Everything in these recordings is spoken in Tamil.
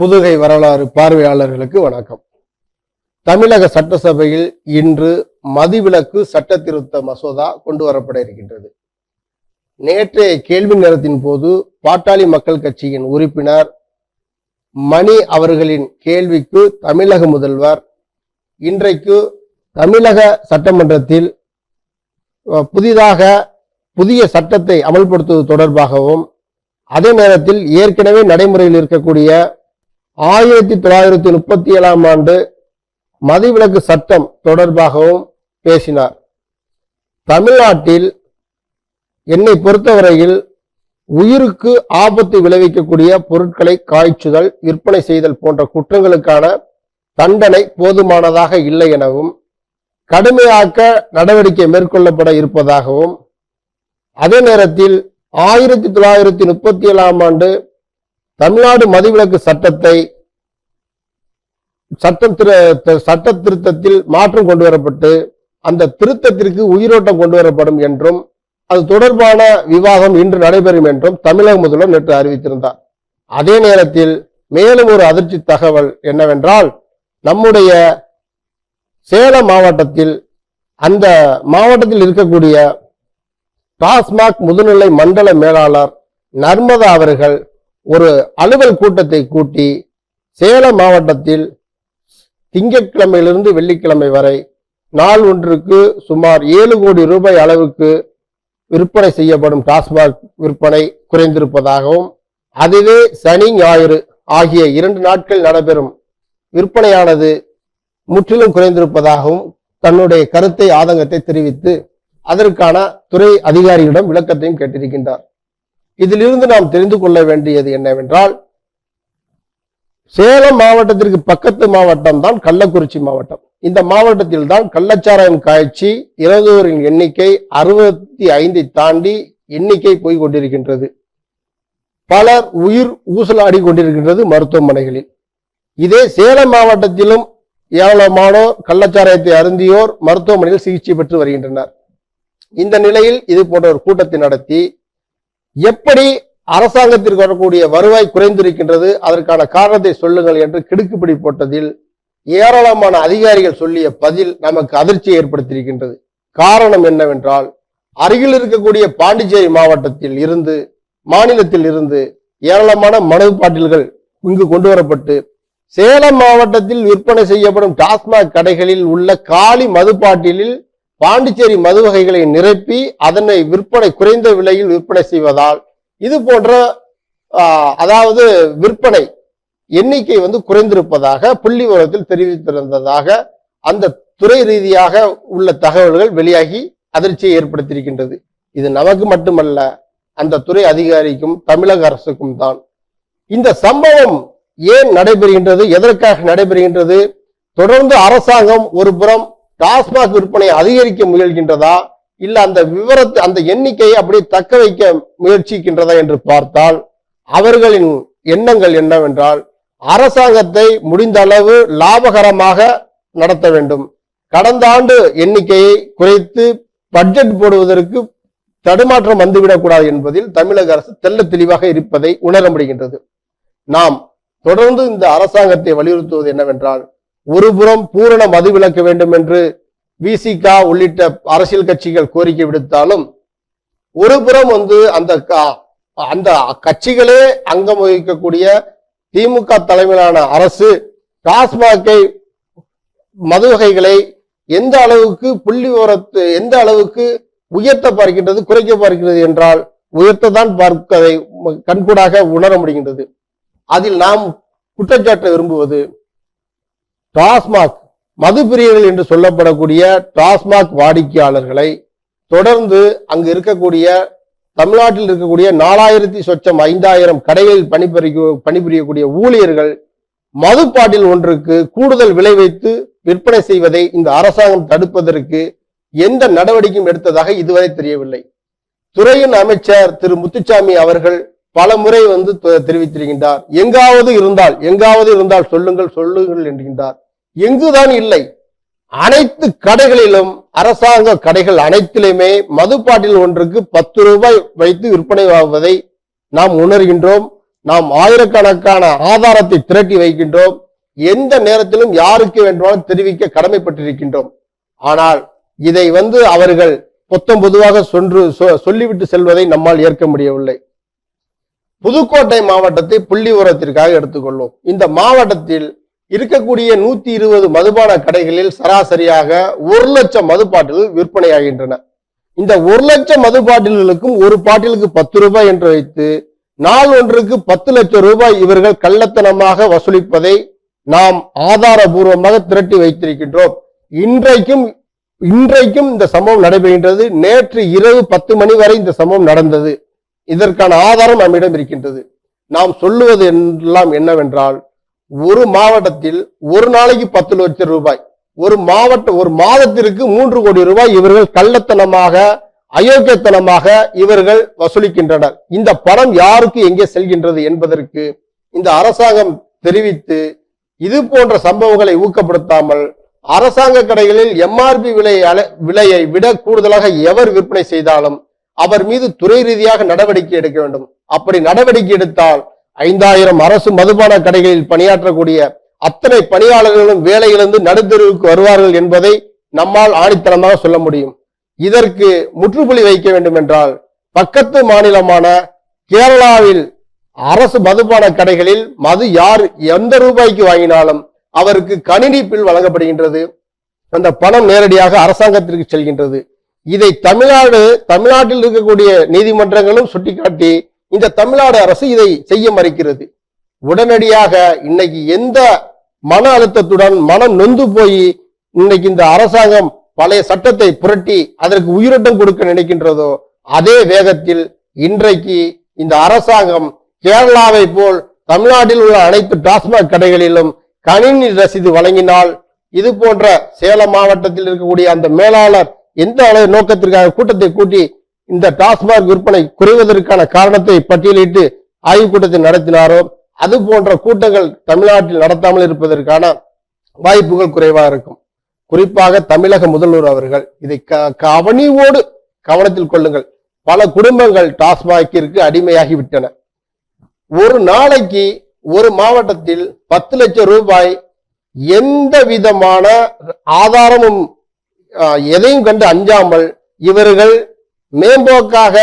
புதுகை வரலாறு பார்வையாளர்களுக்கு வணக்கம். தமிழக சட்டசபையில் இன்று மதிவிலக்கு சட்ட திருத்த மசோதா கொண்டு வரப்பட இருக்கின்றது. நேற்றைய கேள்வி நேரத்தின் போது பாட்டாளி மக்கள் கட்சியின் உறுப்பினர் மணி அவர்களின் கேள்விக்கு தமிழக முதல்வர் இன்றைக்கு தமிழக சட்டமன்றத்தில் புதிதாக புதிய சட்டத்தை அமல்படுத்துவது தொடர்பாகவும் அதே நேரத்தில் ஏற்கனவே நடைமுறையில் இருக்கக்கூடிய ஆயிரத்தி தொள்ளாயிரத்தி முப்பத்தி ஏழாம் ஆண்டு மதிவிலக்கு சட்டம் தொடர்பாகவும் பேசினார். தமிழ்நாட்டில் என்னை பொறுத்தவரையில் உயிருக்கு ஆபத்து விளைவிக்கக்கூடிய பொருட்களை காய்ச்சுதல் விற்பனை செய்தல் போன்ற குற்றங்களுக்கான தண்டனை போதுமானதாக இல்லை எனவும் கடுமையாக்க நடவடிக்கை மேற்கொள்ளப்பட இருப்பதாகவும் அதே நேரத்தில் ஆயிரத்தி தொள்ளாயிரத்தி முப்பத்தி ஏழாம் ஆண்டு தமிழ்நாடு மதுவிலக்கு சட்டத்தை சட்டம் திரு சட்ட திருத்தத்தில் மாற்றம் கொண்டு வரப்பட்டு அந்த திருத்தத்திற்கு உயிரோட்டம் கொண்டு வரப்படும் என்றும் அது தொடர்பான விவாதம் இன்று நடைபெறும் என்றும் தமிழக முதல்வர் நேற்று அறிவித்திருந்தார். அதே நேரத்தில் மேலும் ஒரு அதிர்ச்சி தகவல் என்னவென்றால் நம்முடைய சேலம் மாவட்டத்தில் அந்த மாவட்டத்தில் இருக்கக்கூடிய டாஸ்மாக் முதுநிலை மண்டல மேலாளர் நர்மதா அவர்கள் ஒரு அலுவல் கூட்டத்தை கூட்டி சேலம் மாவட்டத்தில் திங்கட்கிழமையிலிருந்து வெள்ளிக்கிழமை வரை நாள் ஒன்றுக்கு சுமார் ஏழு கோடி ரூபாய் அளவுக்கு விற்பனை செய்யப்படும் டாஸ்மாக் விற்பனை குறைந்திருப்பதாகவும் அதுவே சனி ஞாயிறு ஆகிய இரண்டு நாட்கள் நடைபெறும் விற்பனையானது முற்றிலும் குறைந்திருப்பதாகவும் தன்னுடைய கருத்தை ஆதங்கத்தை தெரிவித்து அதற்கான துறை அதிகாரிகளிடம் விளக்கத்தையும் கேட்டிருக்கின்றார். இதிலிருந்து நாம் தெரிந்து கொள்ள வேண்டியது என்னவென்றால் சேலம் மாவட்டத்திற்கு பக்கத்து மாவட்டம் தான் கள்ளக்குறிச்சி மாவட்டம். இந்த மாவட்டத்தில் தான் கள்ளச்சாராயம் காய்ச்சி இறந்தோரின் எண்ணிக்கை அறுபத்தி ஐந்தை தாண்டி எண்ணிக்கை போய் கொண்டிருக்கின்றது. பலர் உயிர் ஊசலாடி கொண்டிருக்கின்றது மருத்துவமனைகளில். இதே சேலம் மாவட்டத்திலும் ஏராளமானோர் கள்ளச்சாராயத்தை அருந்தியோர் மருத்துவமனையில் சிகிச்சை பெற்று வருகின்றனர். இந்த நிலையில் இது போன்ற ஒரு கூட்டத்தை நடத்தி எப்படி அரசாங்கத்திற்கு வரக்கூடிய வருவாய் குறைந்திருக்கின்றது அதற்கான காரணத்தை சொல்லுங்கள் என்று கிடுக்குப்பிடி போட்டதில் ஏராளமான அதிகாரிகள் சொல்லிய பதில் நமக்கு அதிர்ச்சியை ஏற்படுத்தியிருக்கின்றது. காரணம் என்னவென்றால் அருகில் இருக்கக்கூடிய பாண்டிச்சேரி மாவட்டத்தில் இருந்து மாநிலத்தில் இருந்து ஏராளமான மனது பாட்டில்கள் இங்கு கொண்டு வரப்பட்டு சேலம் மாவட்டத்தில் விற்பனை செய்யப்படும் டாஸ்மாக் கடைகளில் உள்ள காலி மது பாட்டிலில் பாண்டிச்சேரி மது வகைகளை நிரப்பி அதனை விற்பனை குறைந்த விலையில் விற்பனை செய்வதால் இது போன்ற அதாவது விற்பனை எண்ணிக்கை வந்து குறைந்திருப்பதாக புள்ளி விவரத்தில் தெரிவித்திருந்ததாக அந்த துறை ரீதியாக உள்ள தகவல்கள் வெளியாகி அதிர்ச்சியை ஏற்படுத்தியிருக்கின்றது. இது நமக்கு மட்டுமல்ல அந்த துறை அதிகாரிக்கும் தமிழக அரசுக்கும் தான். இந்த சம்பவம் ஏன் நடைபெறுகின்றது எதற்காக நடைபெறுகின்றது? தொடர்ந்து அரசாங்கம் ஒரு புறம் டாஸ்மாக் விற்பனையை அதிகரிக்க முயல்கின்றதா? இல்ல அந்த விவரத்தை அந்த எண்ணிக்கையை அப்படியே தக்க வைக்க முயற்சிக்கின்றதா என்று பார்த்தால் அவர்களின் எண்ணங்கள் என்னவென்றால் அரசாங்கத்தை முடிந்த அளவு லாபகரமாக நடத்த வேண்டும். கடந்த ஆண்டு எண்ணிக்கையை குறைத்து பட்ஜெட் போடுவதற்கு தடுமாற்றம் வந்துவிடக்கூடாது என்பதில் தமிழக அரசு தெள்ள தெளிவாக இருப்பதை உணர முடிகின்றது. நாம் தொடர்ந்து இந்த அரசாங்கத்தை வலியுறுத்துவது என்னவென்றால் ஒருபுறம் பூரண மதுவிலக்க வேண்டும் என்று விசிகா உள்ளிட்ட அரசியல் கட்சிகள் கோரிக்கை விடுத்தாலும் ஒரு புறம் வந்து அந்த அந்த கட்சிகளே அங்கம் வகிக்கக்கூடிய திமுக தலைமையிலான அரசு டாஸ்மாகை மது வகைகளை எந்த அளவுக்கு புள்ளி விவரத்து எந்த அளவுக்கு உயர்த்த பார்க்கின்றது குறைக்க பார்க்கிறது என்றால் உயர்த்ததான் பார்ப்பதை கண்கூடாக உணர முடிகின்றது. அதில் நாம் குற்றச்சாட்ட விரும்புவது டாஸ்மாக் மது பிரியர்கள் என்று சொல்லப்படக்கூடிய டாஸ்மாக் வாடிக்கையாளர்களை தொடர்ந்து அங்கு இருக்கக்கூடிய தமிழ்நாட்டில் இருக்கக்கூடிய நாலாயிரத்தி சொச்சம் ஐந்தாயிரம் கடைகளில் பணிபுரிய பணிபுரியக்கூடிய ஊழியர்கள் மதுப்பாட்டில் ஒன்றுக்கு கூடுதல் விலை வைத்து விற்பனை செய்வதை இந்த அரசாங்கம் தடுப்பதற்கு எந்த நடவடிக்கையும் எடுத்ததாக இதுவரை தெரியவில்லை. துறையின் அமைச்சர் திரு முத்துச்சாமி அவர்கள் பல முறை வந்து தெரிவித்திருக்கின்றார். எங்காவது இருந்தால் எங்காவது இருந்தால் சொல்லுங்கள் சொல்லுங்கள் என்கின்றார். எங்குதான் இல்லை. அனைத்து கடைகளிலும் அரசாங்க கடைகள் அனைத்திலுமே மதுப்பாட்டில் ஒன்றுக்கு பத்து ரூபாய் வைத்து விற்பனை ஆவதை நாம் உணர்கின்றோம். நாம் ஆயிரக்கணக்கான ஆதாரத்தை திரட்டி வைக்கின்றோம். எந்த நேரத்திலும் யாருக்கு வேண்டுமானும் தெரிவிக்க கடமைப்பட்டிருக்கின்றோம். ஆனால் இதை வந்து அவர்கள் பொத்தம் பொதுவாக சொன்று சொ- சொல்லிவிட்டு செல்வதை நம்மால் ஏற்க முடியவில்லை. புதுக்கோட்டை மாவட்டத்தை புள்ளி உரத்திற்காக எடுத்துக்கொள்வோம். இந்த மாவட்டத்தில் இருக்கக்கூடிய நூத்தி இருபது மதுபான கடைகளில் சராசரியாக ஒரு லட்சம் மது பாட்டில்கள் விற்பனையாகின்றன. இந்த ஒரு லட்சம் மது பாட்டில்களுக்கும் ஒரு பாட்டிலுக்கு பத்து ரூபாய் என்று வைத்து நாள் ஒன்றுக்கு பத்து லட்சம் ரூபாய் இவர்கள் கள்ளத்தனமாக வசூலிப்பதை நாம் ஆதாரபூர்வமாக திரட்டி வைத்திருக்கின்றோம். இன்றைக்கும் இன்றைக்கும் இந்த சம்பவம் நடைபெறுகின்றது. நேற்று இரவு பத்து மணி வரை இந்த சம்பவம் நடந்தது. இதற்கான ஆதாரம் நம்மிடம் இருக்கின்றது. நாம் சொல்லுவது எல்லாம் என்னவென்றால் ஒரு மாவட்டத்தில் ஒரு நாளைக்கு பத்து லட்சம் ரூபாய் ஒரு மாவட்ட ஒரு மாதத்திற்கு மூன்று கோடி ரூபாய் இவர்கள் கள்ளத்தனமாக அயோக்கியத்தனமாக இவர்கள் வசூலிக்கின்றனர். இந்த பணம் யாருக்கு எங்கே செல்கின்றது என்பதற்கு இந்த அரசாங்கம் தெரிவித்து இது போன்ற சம்பவங்களை ஊக்கப்படுத்தாமல் அரசாங்க கடைகளில் எம்ஆர்பி விலை விலையை விட கூடுதலாக எவர் விற்பனை செய்தாலும் அவர் மீது துறை ரீதியாக நடவடிக்கை எடுக்க வேண்டும். அப்படி நடவடிக்கை எடுத்தால் ஐந்தாயிரம் அரசு மதுபான கடைகளில் பணியாற்றக்கூடிய அத்தனை பணியாளர்களும் வேலையிலிருந்து நடுத்தெருவுக்கு வருவார்கள் என்பதை நம்மால் ஆணித்தனமாக சொல்ல முடியும். இதற்கு முற்றுப்புள்ளி வைக்க வேண்டும் என்றால் பக்கத்து மாநிலமான கேரளாவில் அரசு மதுபான கடைகளில் மது யார் எந்த ரூபாய்க்கு வாங்கினாலும் அவருக்கு கணினி பில் வழங்கப்படுகின்றது. அந்த பணம் நேரடியாக அரசாங்கத்திற்கு செல்கின்றது. இதை தமிழ்நாடு தமிழ்நாட்டில் இருக்கக்கூடிய நீதிமன்றங்களும் சுட்டிக்காட்டி இந்த தமிழ்நாடு அரசு இதை செய்ய மறுக்கிறது. உடனடியாக இன்னைக்கு எந்த மன அழுத்தத்துடன் மனம் நொந்து போய் இன்னைக்கு இந்த அரசாங்கம் பழைய சட்டத்தை புரட்டி அதற்கு உயிரோட்டம் கொடுக்க நினைக்கின்றதோ அதே வேகத்தில் இன்றைக்கு இந்த அரசாங்கம் கேரளாவை போல் தமிழ்நாட்டில் உள்ள அனைத்து டாஸ்மாக் கடைகளிலும் கணினி ரசீது வழங்கினால் இது போன்ற சேலம் மாவட்டத்தில் இருக்கக்கூடிய அந்த மேலாளர் எந்த அளவு நோக்கத்திற்காக கூட்டத்தை கூட்டி இந்த டாஸ்மாக் விற்பனை குறைவதற்கான காரணத்தை பட்டியலிட்டு ஆய்வுக் கூட்டத்தை நடத்தினாரோ அது போன்ற கூட்டங்கள் தமிழ்நாட்டில் நடத்தாமல் இருப்பதற்கான வாய்ப்புகள் குறைவாக இருக்கும். குறிப்பாக தமிழக முதல்வர் அவர்கள் இதை க- கவனிவோடு கவனத்தில் கொள்ளுங்கள். பல குடும்பங்கள் டாஸ்மாகிற்கு அடிமையாகி விட்டன ஒரு நாளைக்கு ஒரு மாவட்டத்தில் பத்து லட்சம் ரூபாய் எந்த விதமான ஆதாரமும் எதையும் கண்டு அஞ்சாமல் இவர்கள் மேம்போக்காக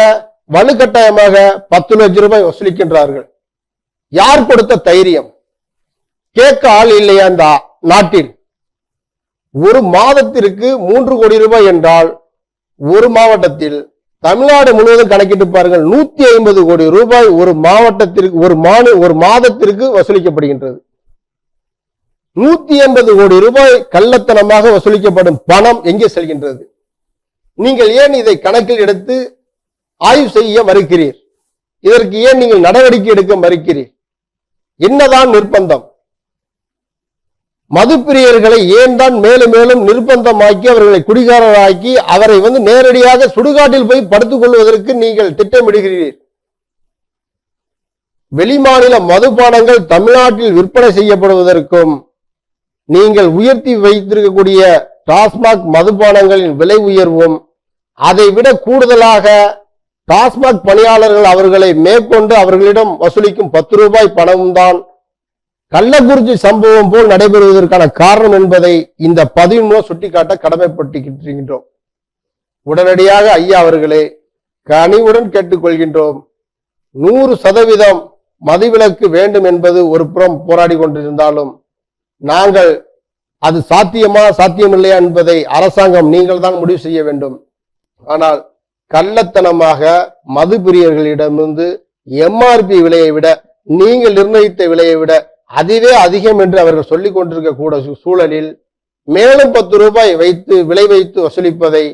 வலுக்கட்டாயமாக பத்து லட்சம் ரூபாய் வசூலிக்கின்றார்கள். யார் கொடுத்த தைரியம்? கேட்க ஆள் இல்லையா அந்த நாட்டில்? ஒரு மாதத்திற்கு மூன்று கோடி ரூபாய் என்றால் ஒரு மாவட்டத்தில் தமிழ்நாடு முழுவதும் கணக்கிட்டு பாருங்கள் நூத்தி ஐம்பது கோடி ரூபாய் ஒரு மாவட்டத்திற்கு ஒரு மாநில ஒரு மாதத்திற்கு வசூலிக்கப்படுகின்றது. நூத்தி எண்பது கோடி ரூபாய் கள்ளத்தனமாக வசூலிக்கப்படும் பணம் எங்கே செல்கின்றது? நீங்கள் ஏன் இதை கணக்கில் எடுத்து ஆய்வு செய்ய மறுக்கிறீர்? இதற்கு ஏன் நீங்கள் நடவடிக்கை எடுக்க மறுக்கிறீர்? என்னதான் நிர்பந்தம்? மதுப்பிரியர்களை ஏன் தான் மேலும் மேலும் நிர்பந்தமாக்கி அவர்களை குடிகாரராக்கி அவரை வந்து நேரடியாக சுடுகாட்டில் போய் படுத்துக் கொள்வதற்கு நீங்கள் திட்டமிடுகிறீர்கள் வெளிமாநில மதுபானங்கள் தமிழ்நாட்டில் விற்பனை செய்யப்படுவதற்கும் நீங்கள் உயர்த்தி வைத்திருக்கக்கூடிய டாஸ்மாக் மதுபானங்களின் விலை உயர்வும் அதை விட கூடுதலாக டாஸ்மாக் பணியாளர்கள் அவர்களை மேற்கொண்டு அவர்களிடம் வசூலிக்கும் பத்து ரூபாய் பணமும் தான் கள்ளக்குறிச்சி சம்பவம் போல் நடைபெறுவதற்கான காரணம் என்பதை இந்த பதிவின் மூலம் சுட்டிக்காட்ட கடமைப்பட்டுகின்றோம் உடனடியாக ஐயா அவர்களே கனிவுடன் கேட்டுக்கொள்கின்றோம். நூறு சதவீதம் மதுவிலக்கு வேண்டும் என்பது ஒரு புறம் போராடி கொண்டிருந்தாலும் நாங்கள் அது சாத்தியமா சாத்தியமில்லையா என்பதை அரசாங்கம் நீங்கள் தான் முடிவு செய்ய வேண்டும். ஆனால் கள்ளத்தனமாக மது பிரியர்களிடமிருந்து எம்ஆர்பி விலையை விட நீங்கள் நிர்ணயித்த விலையை விட அதுவே அதிகம் என்று அவர்கள் சொல்லிக் கொண்டிருக்க கூட சூழலில் மேலும் பத்து ரூபாய் வைத்து விலை வைத்து வசூலிப்பதை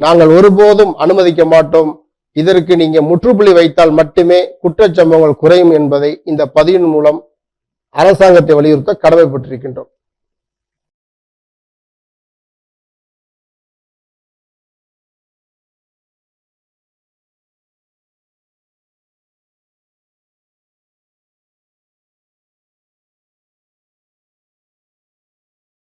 நாங்கள் ஒருபோதும் அனுமதிக்க மாட்டோம். இதற்கு நீங்க முற்றுப்புள்ளி வைத்தால் மட்டுமே குற்றச்சம்பவங்கள் குறையும் என்பதை இந்த பதிவின் மூலம் அரசாங்கத்தை வலியுறுத்த கடமைப்பட்டிருக்கின்றோம்.